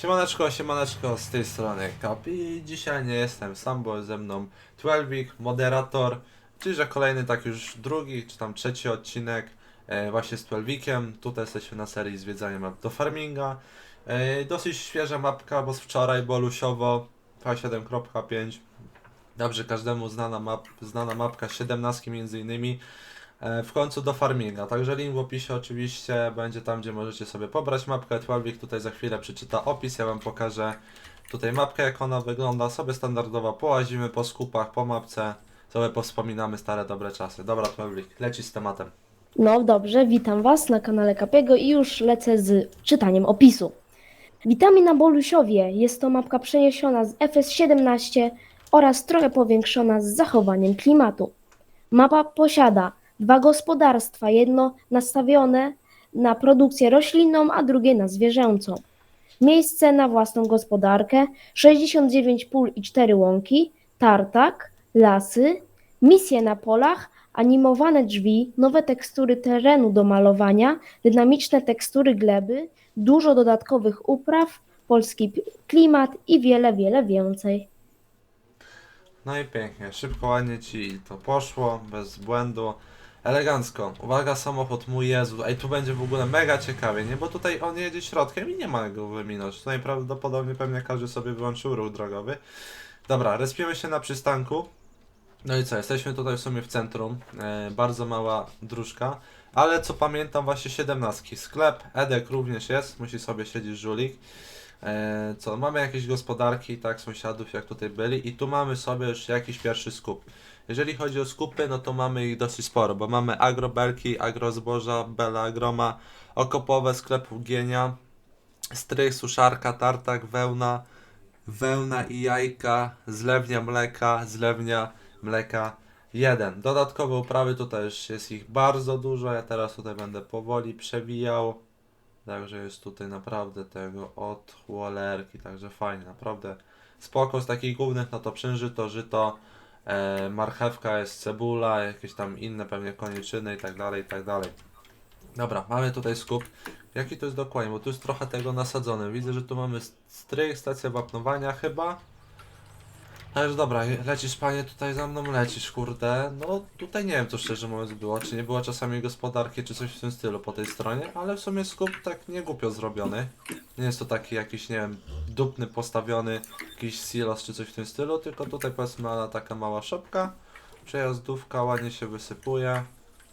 Siemaneczko, siemaneczko, z tej strony Kapi i dzisiaj nie jestem sam, bo ze mną Twelvik, moderator, czyli że kolejny tak już drugi, czy tam trzeci odcinek e, właśnie z Twelvikiem. Tutaj jesteśmy na serii zwiedzania map do farminga. E, dosyć świeża mapka, bo z wczoraj bolusiowo 2.7.5 Dobrze, każdemu znana, map, znana mapka 17 między innymi w końcu do farminga. Także link w opisie oczywiście będzie tam, gdzie możecie sobie pobrać mapkę. Twelvik tutaj za chwilę przeczyta opis, ja wam pokażę tutaj mapkę jak ona wygląda. Sobie standardowo połazimy po skupach, po mapce, sobie powspominamy stare dobre czasy. Dobra Twelvik, leci z tematem. No dobrze, witam Was na kanale Kapiego i już lecę z czytaniem opisu. Witamy na Bolusiowie. Jest to mapka przeniesiona z FS17 oraz trochę powiększona z zachowaniem klimatu. Mapa posiada dwa gospodarstwa, jedno nastawione na produkcję roślinną, a drugie na zwierzęcą. Miejsce na własną gospodarkę, 69 pól i 4 łąki, tartak, lasy, misje na polach, animowane drzwi, nowe tekstury terenu do malowania, dynamiczne tekstury gleby, dużo dodatkowych upraw, polski klimat i wiele, wiele więcej. No i pięknie, szybko, ładnie ci to poszło, bez błędu. Elegancko. Uwaga, samochód, mój Jezu. Ej, tu będzie w ogóle mega ciekawie, nie? Bo tutaj on jedzie środkiem i nie ma go wyminąć. Tutaj prawdopodobnie pewnie każdy sobie wyłączył ruch drogowy. Dobra, respimy się na przystanku. No i co, jesteśmy tutaj w sumie w centrum. E, bardzo mała dróżka. Ale co pamiętam, właśnie 17. Sklep, Edek również jest, musi sobie siedzieć żulik. E, co, mamy jakieś gospodarki, tak, sąsiadów jak tutaj byli i tu mamy sobie już jakiś pierwszy skup. Jeżeli chodzi o skupy, no to mamy ich dosyć sporo, bo mamy agrobelki, agrozboża, bela agroma, okopowe, sklep Ugienia, strych, suszarka, tartak, wełna, wełna i jajka, zlewnia mleka, zlewnia mleka 1. Dodatkowe uprawy tutaj już jest ich bardzo dużo, ja teraz tutaj będę powoli przewijał. Także jest tutaj naprawdę tego od cholerki, także fajnie, naprawdę spoko z takich głównych, no to przężyto, żyto, e, marchewka jest cebula, jakieś tam inne pewnie koniczyny i tak dalej, i tak dalej. Dobra, mamy tutaj skup. Jaki to jest dokładnie, bo tu jest trochę tego nasadzone. Widzę, że tu mamy strych, stacja wapnowania chyba. Także dobra, lecisz panie tutaj za mną, lecisz kurde. No tutaj nie wiem co szczerze mówiąc było, czy nie było czasami gospodarki, czy coś w tym stylu po tej stronie, ale w sumie skup tak nie głupio zrobiony. Nie jest to taki jakiś, nie wiem, dupny postawiony, jakiś silos czy coś w tym stylu, tylko tutaj powiedzmy mała, taka mała szopka, przejazdówka ładnie się wysypuje.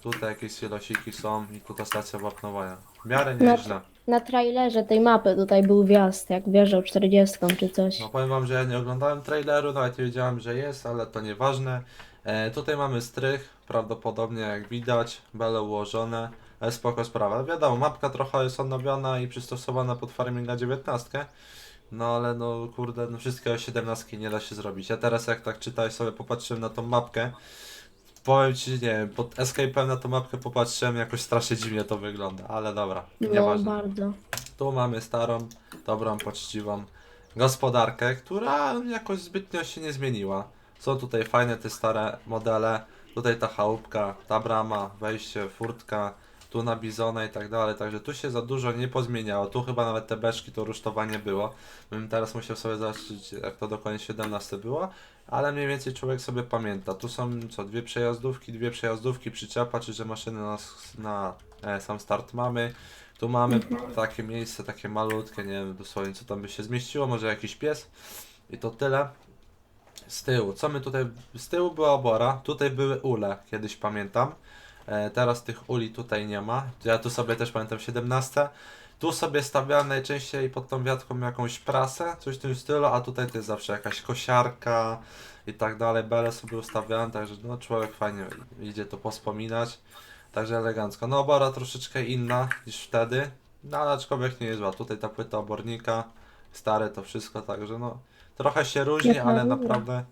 Tutaj jakieś silosiki są i tutaj stacja wapnowania. W miarę No. nieźle. Na trailerze tej mapy tutaj był wjazd, jak wjeżdżał 40 czy coś. No powiem wam, że ja nie oglądałem traileru, nawet nie wiedziałem, że jest, ale to nieważne. E, tutaj mamy strych, prawdopodobnie jak widać, bele ułożone, ale spoko sprawa. Wiadomo, mapka trochę jest odnowiona i przystosowana pod farminga 19. No ale no kurde, no wszystkiego 17 nie da się zrobić. Ja teraz jak tak czytałem sobie, popatrzyłem na tą mapkę, powiem ci, nie wiem, pod escape'em na tą mapkę popatrzyłem, jakoś strasznie dziwnie to wygląda, ale dobra, No nieważne. bardzo. Tu mamy starą, dobrą, poczciwą gospodarkę, która jakoś zbytnio się nie zmieniła. Są tutaj fajne te stare modele. Tutaj ta chałupka, ta brama, wejście, furtka, tu na bizona i tak dalej. Także tu się za dużo nie pozmieniało. Tu chyba nawet te beczki to rusztowanie było. Bym teraz musiał sobie zobaczyć, jak to dokładnie 17 było. Ale mniej więcej człowiek sobie pamięta. Tu są co, dwie przejazdówki, dwie przejazdówki, przyczepa, czy że maszyny na, na e, sam start mamy. Tu mamy takie miejsce, takie malutkie, nie wiem dosłownie co tam by się zmieściło, może jakiś pies. I to tyle. Z tyłu, co my tutaj, z tyłu była obora, tutaj były ule, kiedyś pamiętam. E, teraz tych uli tutaj nie ma. Ja tu sobie też pamiętam 17. Tu sobie stawiałem najczęściej pod tą wiatką jakąś prasę, coś w tym stylu, a tutaj to jest zawsze jakaś kosiarka i tak dalej. Bele sobie ustawiałem, także no człowiek fajnie idzie to pospominać. Także elegancko. No obora troszeczkę inna niż wtedy, no ale aczkolwiek nie jest zła. Tutaj ta płyta obornika, stare to wszystko, także no trochę się różni, ale naprawdę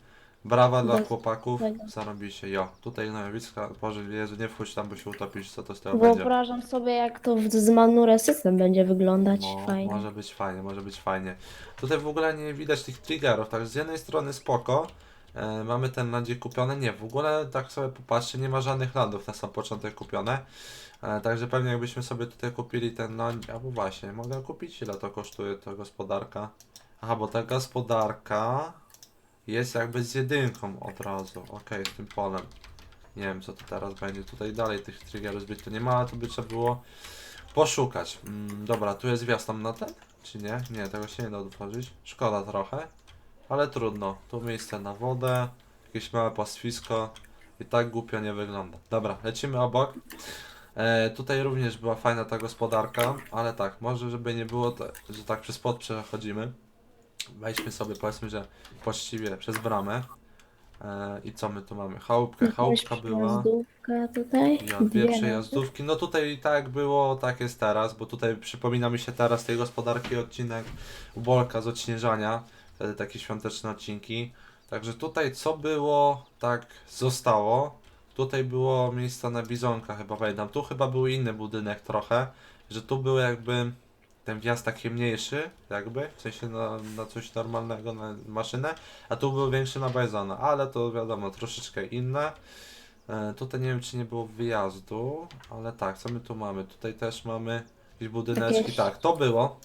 brawa dla Bez chłopaków. tego. Zarobi się. Jo, tutaj Nojowiska, Boże Jezu, nie wchodź tam, bo się utopisz, co to z tego będzie. Wyobrażam sobie, jak to w- z Manure system będzie wyglądać No, fajnie. może być fajnie, może być fajnie. Tutaj w ogóle nie widać tych triggerów, tak z jednej strony spoko, E, mamy ten nadziej kupione? Nie, w ogóle tak sobie popatrzcie, nie ma żadnych landów na sam początek kupione. E, także pewnie jakbyśmy sobie tutaj kupili ten land, albo właśnie, mogę kupić, ile to kosztuje ta gospodarka? Aha, bo ta gospodarka jest jakby z jedynką od razu, okej, z tym polem. Nie wiem co to teraz będzie, tutaj dalej tych triggerów zbyt tu nie ma, to by trzeba było poszukać. Mm, dobra, tu jest tam na ten? Czy nie? Nie, tego się nie da otworzyć. Szkoda trochę, ale trudno. Tu miejsce na wodę, jakieś małe pastwisko i tak głupio nie wygląda. Dobra, lecimy obok. E, tutaj również była fajna ta gospodarka, ale tak, może żeby nie było, to, że tak przez pod przechodzimy. Wejdźmy sobie, powiedzmy, że właściwie przez bramę. E, I co my tu mamy? Chałupkę, chałupka była. przejazdówkę tutaj. Ja dwie przejazdówki. No tutaj tak było, tak jest teraz, bo tutaj przypomina mi się teraz tej gospodarki odcinek Ubolka z odśnieżania, wtedy takie świąteczne odcinki. Także tutaj co było, tak zostało. Tutaj było miejsce na bizonka chyba pamiętam. Tu chyba był inny budynek trochę, że tu był jakby ten wjazd taki mniejszy, jakby, w sensie na, na coś normalnego, na maszynę, a tu był większy na bajzona, ale to wiadomo, troszeczkę inne. E, tutaj nie wiem, czy nie było wyjazdu, ale tak, co my tu mamy? Tutaj też mamy jakieś budyneczki. Jakieś- Tak, to było,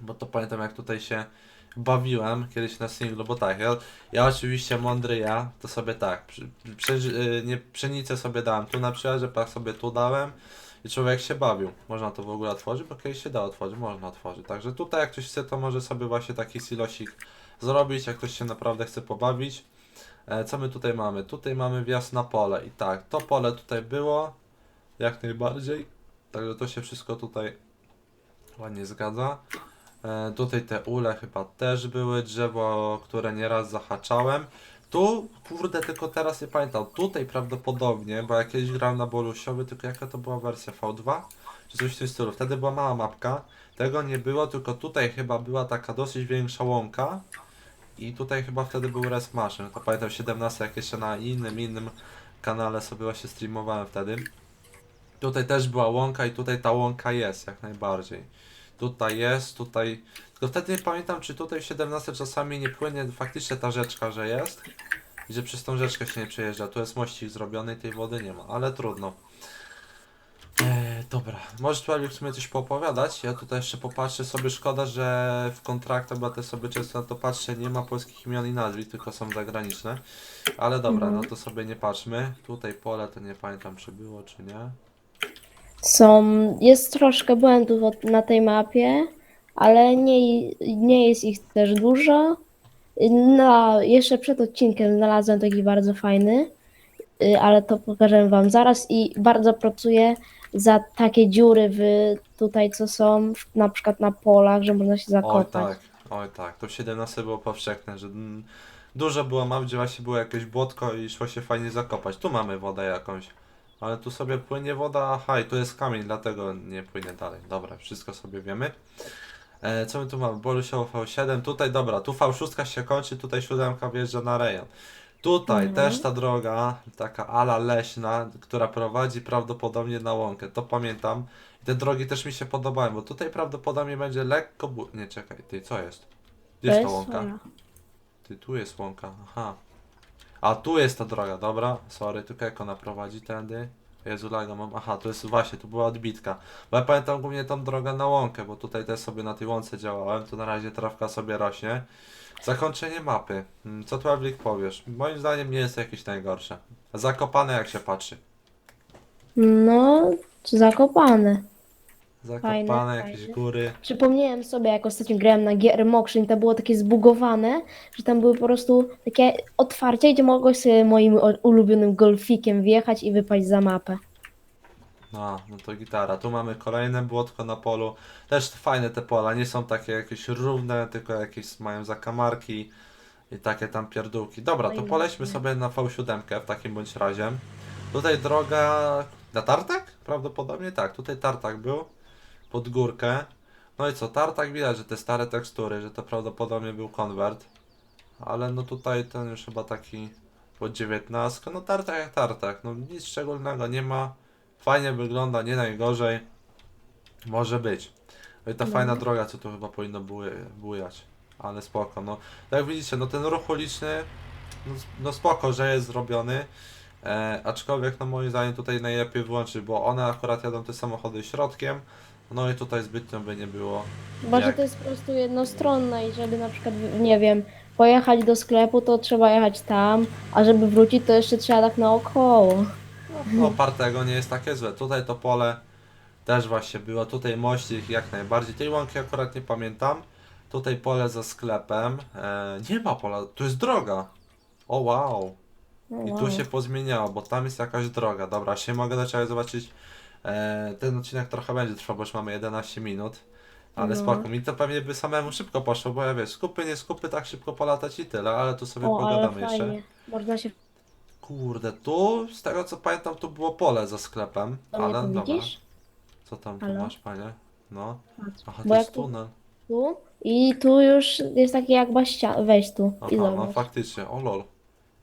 bo to pamiętam, jak tutaj się bawiłem kiedyś na singlu, bo tak, ja, ja oczywiście mądry ja, to sobie tak, przy, przy, y, nie, pszenicę sobie dałem tu na przyczepach, sobie tu dałem i człowiek się bawił. Można to w ogóle otworzyć, bo kiedyś się da otworzyć, można otworzyć. Także tutaj jak ktoś chce, to może sobie właśnie taki silosik zrobić, jak ktoś się naprawdę chce pobawić. E, co my tutaj mamy? Tutaj mamy wjazd na pole i tak, to pole tutaj było, jak najbardziej. Także to się wszystko tutaj ładnie zgadza. E, tutaj te ule chyba też były, drzewo, które nieraz zahaczałem. Tu, kurde, tylko teraz nie pamiętam. Tutaj prawdopodobnie, bo ja kiedyś grałem na Bolusiowy, tylko jaka to była wersja V2? Czy coś w tym stylu. Wtedy była mała mapka. Tego nie było, tylko tutaj chyba była taka dosyć większa łąka. I tutaj chyba wtedy był res maszyn. To pamiętam 17, jak jeszcze na innym, innym kanale sobie właśnie streamowałem wtedy. Tutaj też była łąka i tutaj ta łąka jest, jak najbardziej. Tutaj jest, tutaj... Tylko wtedy nie pamiętam, czy tutaj w 17 czasami nie płynie faktycznie ta rzeczka, że jest. I że przez tą rzeczkę się nie przejeżdża. Tu jest mościk zrobiony i tej wody nie ma, ale trudno. Eee, dobra, możesz Twelwik w sumie coś poopowiadać. Ja tutaj jeszcze popatrzę sobie, szkoda, że w kontraktach, bo też sobie często na to patrzę, nie ma polskich imion i nazwisk, tylko są zagraniczne. Ale dobra, Mhm. no to sobie nie patrzmy. Tutaj pole to nie pamiętam czy było, czy nie. Są, jest troszkę błędów od- na tej mapie, ale nie, nie jest ich też dużo. Na, jeszcze przed odcinkiem znalazłem taki bardzo fajny, y, ale to pokażę Wam zaraz i bardzo pracuję za takie dziury w tutaj, co są w, na przykład na polach, że można się Oj zakopać. tak, oj tak. To w 17 było powszechne, że mm, dużo było map, gdzie właśnie było jakieś błotko i szło się fajnie zakopać. Tu mamy wodę jakąś. Ale tu sobie płynie woda, aha i tu jest kamień, dlatego nie płynie dalej. Dobra, wszystko sobie wiemy. E, co my tu mamy? Bolusiowo V7, tutaj dobra, tu V6 się kończy, tutaj siódemka wjeżdża na rejon. Tutaj Mhm. też ta droga, taka ala leśna, która prowadzi prawdopodobnie na łąkę, to pamiętam. I te drogi też mi się podobają, bo tutaj prawdopodobnie będzie lekko bu... Nie, czekaj, ty, co jest? Gdzie jest ta łąka? Ty, tu jest łąka, aha. A tu jest ta droga, dobra, sorry, tylko jak ona prowadzi tędy? Jezu, laga mam, aha, to jest właśnie, tu była odbitka. Bo ja pamiętam głównie tą drogę na łąkę, bo tutaj też sobie na tej łące działałem, tu na razie trawka sobie rośnie. Zakończenie mapy. Mm, Co tu Ewlik powiesz? Moim zdaniem nie jest jakieś najgorsze. Zakopane jak się patrzy. No, zakopane. Zakopane, Fajne, jakieś fajne. góry. Przypomniałem sobie, jak ostatnio grałem na GR i to było takie zbugowane, że tam były po prostu takie otwarcia, gdzie mogłeś sobie moim o- ulubionym golfikiem wjechać i wypaść za mapę. No, no to gitara. Tu mamy kolejne błotko na polu. Też fajne te pola, nie są takie jakieś równe, tylko jakieś mają zakamarki i takie tam pierdółki. Dobra, to Fajne, polećmy sobie na V7 w takim bądź razie. Tutaj droga na tartak? Prawdopodobnie tak. Tutaj tartak był pod górkę. No i co, tartak widać, że te stare tekstury, że to prawdopodobnie był konwert. Ale no tutaj ten już chyba taki pod 19. No tartak jak tartak, no nic szczególnego nie ma. Fajnie wygląda, nie najgorzej. Może być. No i ta No. fajna droga, co tu chyba powinno buj- bujać. Ale spoko, no. Tak jak widzicie, no ten ruch uliczny no, no spoko, że jest zrobiony. E, aczkolwiek no moim zdaniem tutaj najlepiej włączyć, bo one akurat jadą te samochody środkiem. No i tutaj zbytnio by nie było. Chyba, że Jak? to jest po prostu jednostronne i żeby na przykład, nie wiem, pojechać do sklepu, to trzeba jechać tam, a żeby wrócić, to jeszcze trzeba tak naokoło. No partego nie jest takie złe. Tutaj to pole też właśnie było. Tutaj mościk jak najbardziej. Tej łąki akurat nie pamiętam. Tutaj pole za sklepem. E, nie ma pola, tu jest droga. O wow. No, I tu się pozmieniało, bo tam jest jakaś droga. Dobra, się mogę zacząć zobaczyć. E, ten odcinek trochę będzie trwał, bo już mamy 11 minut. Ale No. spoko, mi to pewnie by samemu szybko poszło, bo ja wiesz, skupy, nie skupy, tak szybko polatać i tyle, ale tu sobie O, ale pogadamy jeszcze. fajnie. Można się Kurde, tu, z tego co pamiętam, tu było pole za sklepem, do mnie ale tu dobra. widzisz? Co tam tu Halo? masz, panie? No. Patrz. Aha, Bo to jak jest tu- tunel. Tu i tu już jest takie jakby ściana. Weź tu Aha, i no zobacz. faktycznie, o lol.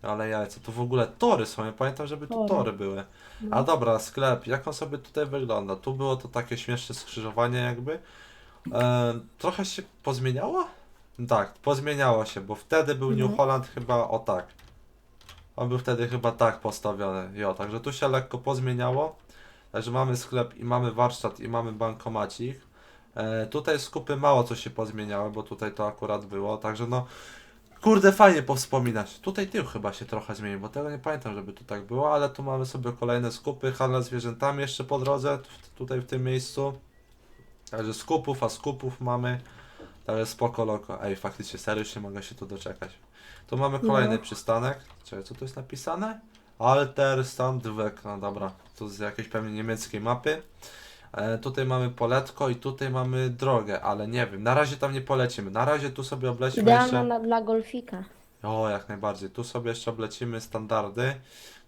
Ale jajce, tu w ogóle tory są, ja pamiętam, żeby tu Tory. tory były. No. A dobra, sklep, jak on sobie tutaj wygląda? Tu było to takie śmieszne skrzyżowanie jakby. E, trochę się pozmieniało? Tak, pozmieniało się, bo wtedy był Mhm. New Holland chyba o tak. On był wtedy chyba tak postawiony. Jo, także tu się lekko pozmieniało. Także mamy sklep i mamy warsztat i mamy bankomacik. E, tutaj skupy mało co się pozmieniało, bo tutaj to akurat było, także no kurde fajnie powspominać. Tutaj tył chyba się trochę zmienił, bo tego nie pamiętam, żeby tu tak było, ale tu mamy sobie kolejne skupy, handel zwierzętami jeszcze po drodze, tutaj w tym miejscu. Także skupów, a skupów mamy. Także spoko loko. Ej, faktycznie serio już nie mogę się tu doczekać. Tu mamy kolejny No. przystanek. Czekaj, co tu jest napisane? Alter Standweg. No dobra, to z jakiejś pewnie niemieckiej mapy. E, tutaj mamy poletko i tutaj mamy drogę, ale nie wiem, na razie tam nie polecimy. Na razie tu sobie oblecimy Idealna jeszcze... na, dla golfika. O, jak najbardziej. Tu sobie jeszcze oblecimy standardy.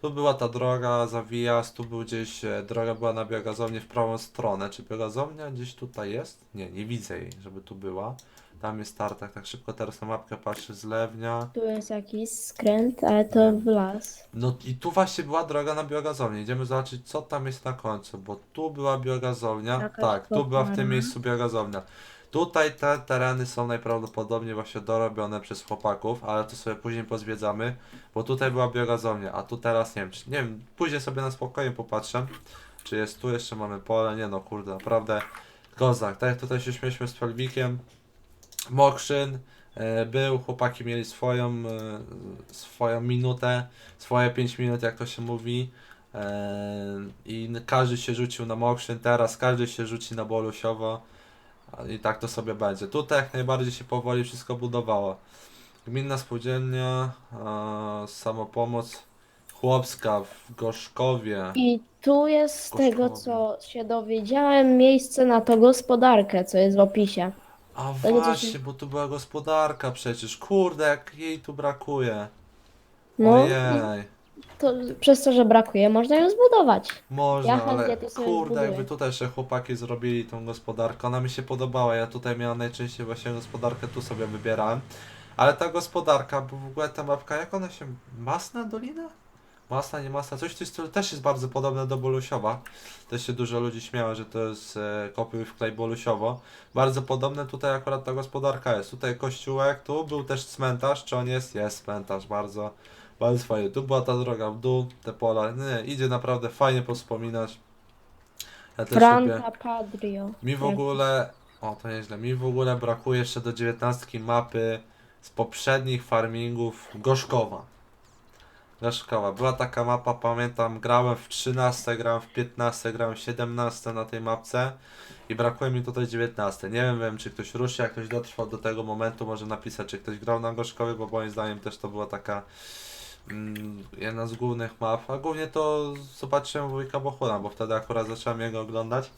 Tu była ta droga za wjazd, tu był gdzieś, e, droga była na biogazownię w prawą stronę. Czy biogazownia gdzieś tutaj jest? Nie, nie widzę jej, żeby tu była. Tam jest tartak, tak szybko teraz na mapkę patrzę, zlewnia. Tu jest jakiś skręt, ale to w las. No i tu właśnie była droga na biogazownię. Idziemy zobaczyć, co tam jest na końcu, bo tu była biogazownia. Jakaś tak, tu była w tym kopalnia. miejscu biogazownia. Tutaj te tereny są najprawdopodobniej właśnie dorobione przez chłopaków, ale to sobie później pozwiedzamy, bo tutaj była biogazownia, a tu teraz nie wiem, czy, nie wiem, później sobie na spokojnie popatrzę, czy jest tu jeszcze mamy pole, nie no kurde, naprawdę kozak, tak jak tutaj się śmieliśmy z Pelwikiem, Mokrzyn e, był, chłopaki mieli swoją, e, swoją minutę, swoje 5 minut, jak to się mówi. E, I każdy się rzucił na Mokrzyn, teraz każdy się rzuci na Bolusiowo. I tak to sobie będzie. Tutaj jak najbardziej się powoli wszystko budowało. Gminna spółdzielnia, e, samopomoc chłopska w Gorzkowie. I tu jest z Kosztowo. tego, co się dowiedziałem, miejsce na tą gospodarkę, co jest w opisie. A Tego, co właśnie, się- bo tu była gospodarka przecież. Kurde, jak jej tu brakuje. No, Ojej. To przez to, że brakuje, można ją zbudować. Można, Ja chętnie ale to sobie kurde, zbuduję. jakby tutaj jeszcze chłopaki zrobili tą gospodarkę, ona mi się podobała, ja tutaj miałem najczęściej właśnie gospodarkę, tu sobie wybierałem, ale ta gospodarka, bo w ogóle ta mapka, jak ona się, Masna Dolina? Masna, nie Masna, coś w tym stylu, też jest bardzo podobne do Bolusiowa, też się dużo ludzi śmiało, że to jest e, kopiuj w klej Bolusiowo, bardzo podobne tutaj akurat ta gospodarka jest, tutaj kościółek, tu był też cmentarz, czy on jest? Jest cmentarz, bardzo bardzo fajnie. Tu była ta droga w dół, te pola. Nie, idzie naprawdę fajnie powspominać. Ja też lubię. Padrio. Mi w Jak- ogóle. O, to nieźle. Mi w ogóle brakuje jeszcze do 19 mapy z poprzednich farmingów Gorzkowa. Gorzkowa. Była taka mapa, pamiętam, grałem w 13, grałem w 15, grałem w 17 na tej mapce i brakuje mi tutaj 19. Nie wiem, wiem czy ktoś ruszy, jak ktoś dotrwał do tego momentu, może napisać, czy ktoś grał na Gorzkowie, bo moim zdaniem też to była taka jedna z głównych map, a głównie to zobaczyłem wujka Bohuna, bo wtedy akurat zacząłem jego oglądać.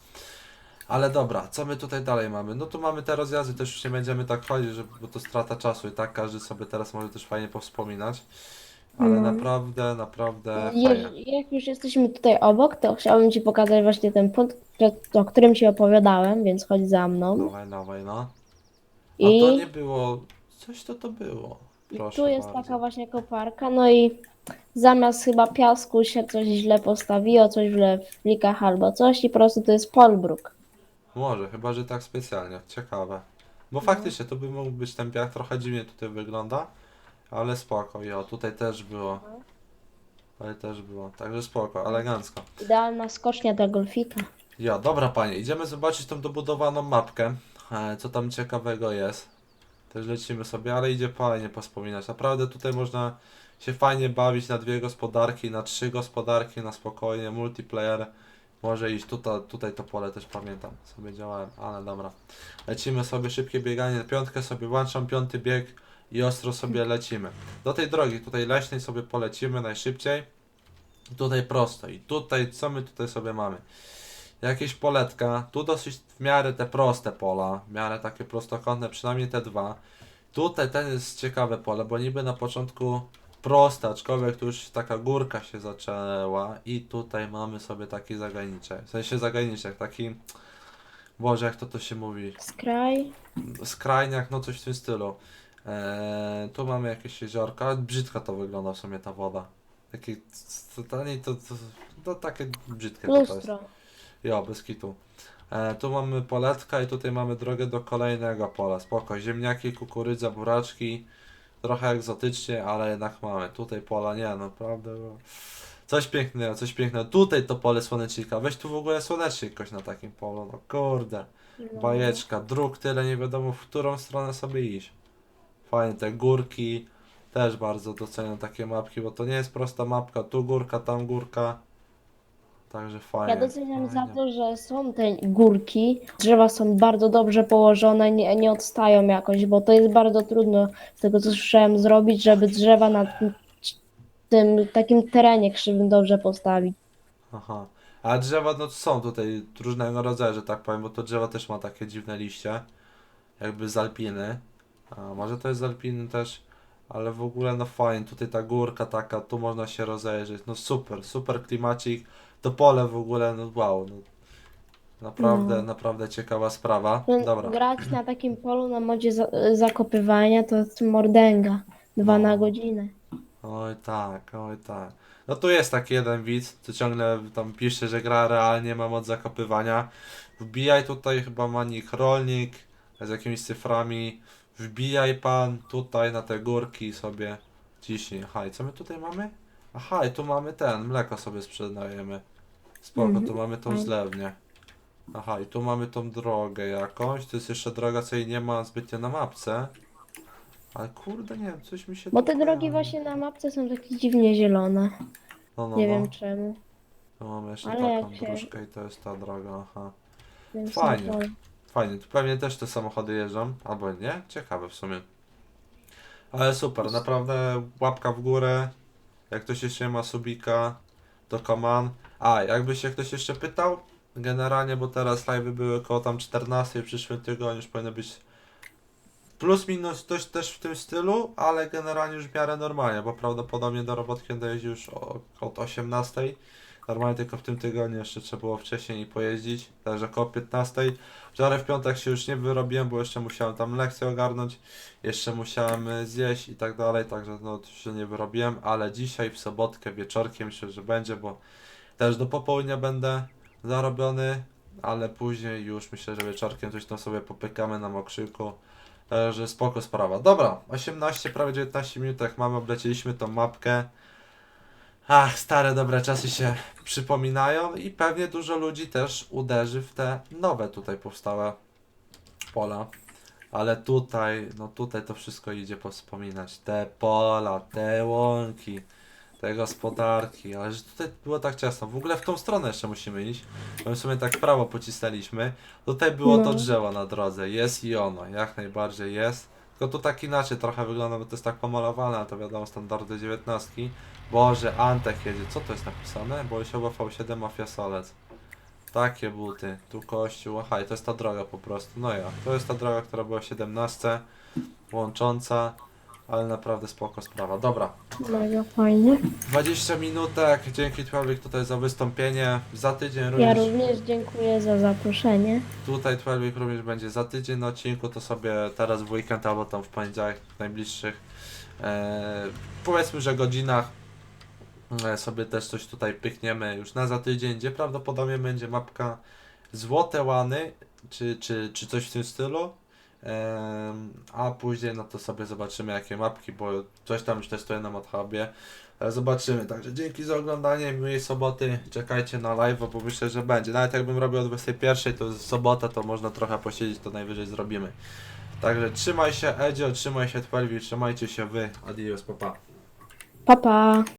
Ale dobra, co my tutaj dalej mamy? No tu mamy te rozjazdy, też już nie będziemy tak chodzić, że, bo to strata czasu i tak każdy sobie teraz może też fajnie powspominać. Ale No. naprawdę, naprawdę Je, fajnie. jak już jesteśmy tutaj obok, to chciałbym Ci pokazać właśnie ten punkt, o którym Ci opowiadałem, więc chodź za mną. Dawaj, dawaj, no. A I, to nie było, coś to to było. I Proszę tu jest bardzo. taka właśnie koparka, no i zamiast chyba piasku się coś źle postawiło, coś źle w plikach albo coś i po prostu to jest polbruk. Może, chyba że tak specjalnie, ciekawe. Bo faktycznie to by mógł być ten piach, trochę dziwnie tutaj wygląda. Ale spoko, jo, tutaj też było. Tutaj też było, także spoko, elegancko. Idealna skocznia dla golfika. Ja, dobra panie, idziemy zobaczyć tą dobudowaną mapkę, e, co tam ciekawego jest. Też lecimy sobie, ale idzie fajnie pospominać. Naprawdę tutaj można się fajnie bawić na dwie gospodarki, na trzy gospodarki, na spokojnie, multiplayer. Może iść tutaj, tutaj to pole też pamiętam, sobie działałem, ale dobra. Lecimy sobie, szybkie bieganie, piątkę sobie włączam, piąty bieg i ostro sobie lecimy. Do tej drogi, tutaj leśnej sobie polecimy najszybciej. Tutaj prosto i tutaj, co my tutaj sobie mamy? Jakieś poletka. Tu dosyć w miarę te proste pola, w miarę takie prostokątne, przynajmniej te dwa. Tutaj ten jest ciekawe pole, bo niby na początku proste, aczkolwiek tu już taka górka się zaczęła i tutaj mamy sobie taki zaganiczek. W sensie zaganiczek, taki... Boże, jak to to się mówi? Skraj. skrajniak, no coś w tym stylu. Eee, tu mamy jakieś jeziorka, brzydko to wygląda w sumie ta woda. Takie, to, to, to, to, to takie brzydkie to jest. Lustro. Jo, bez kitu. E, tu mamy poletka i tutaj mamy drogę do kolejnego pola. Spoko, ziemniaki, kukurydza, buraczki. Trochę egzotycznie, ale jednak mamy. Tutaj pola, nie, naprawdę. no. Coś pięknego, coś pięknego. Tutaj to pole słonecznika. Weź tu w ogóle słonecznik jakoś na takim polu. No kurde. No. Bajeczka, dróg tyle, nie wiadomo w którą stronę sobie iść. Fajne te górki, też bardzo doceniam takie mapki, bo to nie jest prosta mapka, tu górka, tam górka. Także fajnie. Ja doceniam za fajnie. to, że są te górki. Drzewa są bardzo dobrze położone, nie, nie odstają jakoś, bo to jest bardzo trudno, z tego co słyszałem, zrobić, żeby drzewa na tym, tym takim terenie krzywym dobrze postawić. Aha. A drzewa no są tutaj różnego rodzaju, że tak powiem, bo to drzewo też ma takie dziwne liście. Jakby z alpiny. A może to jest z alpiny też, ale w ogóle no fajnie. Tutaj ta górka taka, tu można się rozejrzeć. No super, super klimacik. To pole w ogóle, no wow. No. Naprawdę, No. naprawdę ciekawa sprawa. No, Dobra. Grać na takim polu na modzie za, zakopywania to jest mordęga. Dwa No. na godzinę. Oj tak, oj tak. No tu jest taki jeden widz, co ciągle tam pisze, że gra realnie, ma moc zakopywania. Wbijaj tutaj chyba ma nick rolnik z jakimiś cyframi. Wbijaj pan tutaj na te górki sobie ciśnij. Aha, i co my tutaj mamy? Aha, i tu mamy ten, mleko sobie sprzedajemy. Spoko, Mhm, tu mamy tą zlewnię. Aha, i tu mamy tą drogę jakąś. To jest jeszcze droga, co jej nie ma zbytnio na mapce. Ale kurde, nie wiem, coś mi się Bo te drogi kojarzy. właśnie na mapce są takie dziwnie zielone. No, no, Nie no. wiem czemu. Tu mamy jeszcze Ale taką jak się- dróżkę i to jest ta droga, aha. Więc Fajnie. Fajnie, tu pewnie też te samochody jeżdżą, albo nie? Ciekawe w sumie. Ale super, naprawdę łapka w górę. Jak ktoś jeszcze ma subika, to command. A, jakby się ktoś jeszcze pytał, generalnie, bo teraz live'y były około tam 14 w przyszłym tygodniu, już powinno być plus minus coś też w tym stylu, ale generalnie już w miarę normalnie, bo prawdopodobnie do robotki będę jeździł już od 18. Normalnie tylko w tym tygodniu jeszcze trzeba było wcześniej pojeździć, także około 15. Wczoraj w piątek się już nie wyrobiłem, bo jeszcze musiałem tam lekcję ogarnąć, jeszcze musiałem y, zjeść i tak dalej, także no się nie wyrobiłem, ale dzisiaj w sobotkę wieczorkiem myślę, że będzie, bo też do popołudnia będę zarobiony, ale później już myślę, że wieczorkiem coś tam sobie popykamy na mokrzyku. Także spoko sprawa. Dobra, 18, prawie 19 minut jak mamy, oblecieliśmy tą mapkę. Ach, stare dobre czasy się przypominają i pewnie dużo ludzi też uderzy w te nowe tutaj powstałe pola. Ale tutaj, no tutaj to wszystko idzie powspominać. Te pola, te łąki, te gospodarki, ale że tutaj było tak ciasno. W ogóle w tą stronę jeszcze musimy iść. Bo my sobie tak prawo pocisnęliśmy. Tutaj było to No. drzewo na drodze. Jest i ono, jak najbardziej jest. Tylko tu tak inaczej trochę wygląda, bo to jest tak pomalowane, ale to wiadomo standardy 19. Boże, Antek jedzie. Co to jest napisane? Bolesiowa V7 Mafia Solec. Takie buty. Tu kościół. Aha, i to jest ta droga po prostu. No ja. To jest ta droga, która była w 17. Łącząca. Ale naprawdę spoko sprawa. Dobra. Mega fajnie. 20 minutek. Dzięki Twelwik tutaj za wystąpienie. Za tydzień Ja również. również dziękuję za zaproszenie. Tutaj Twelwik również będzie za tydzień na odcinku. To sobie teraz w weekend albo tam w poniedziałek najbliższych. E, powiedzmy, że godzinach e, sobie też coś tutaj pykniemy już na za tydzień, gdzie prawdopodobnie będzie mapka Złote Łany, czy, czy, czy coś w tym stylu. A później no to sobie zobaczymy jakie mapki, bo coś tam już testuję na Modhubie. E, Zobaczymy, także dzięki za oglądanie, miłej soboty, czekajcie na live, bo myślę, że będzie. Nawet jakbym robił o 21, to sobota, to można trochę posiedzieć, to najwyżej zrobimy. Także trzymaj się Edzio, trzymaj się Twelvi, trzymajcie się wy, adios, papa. Pa, pa.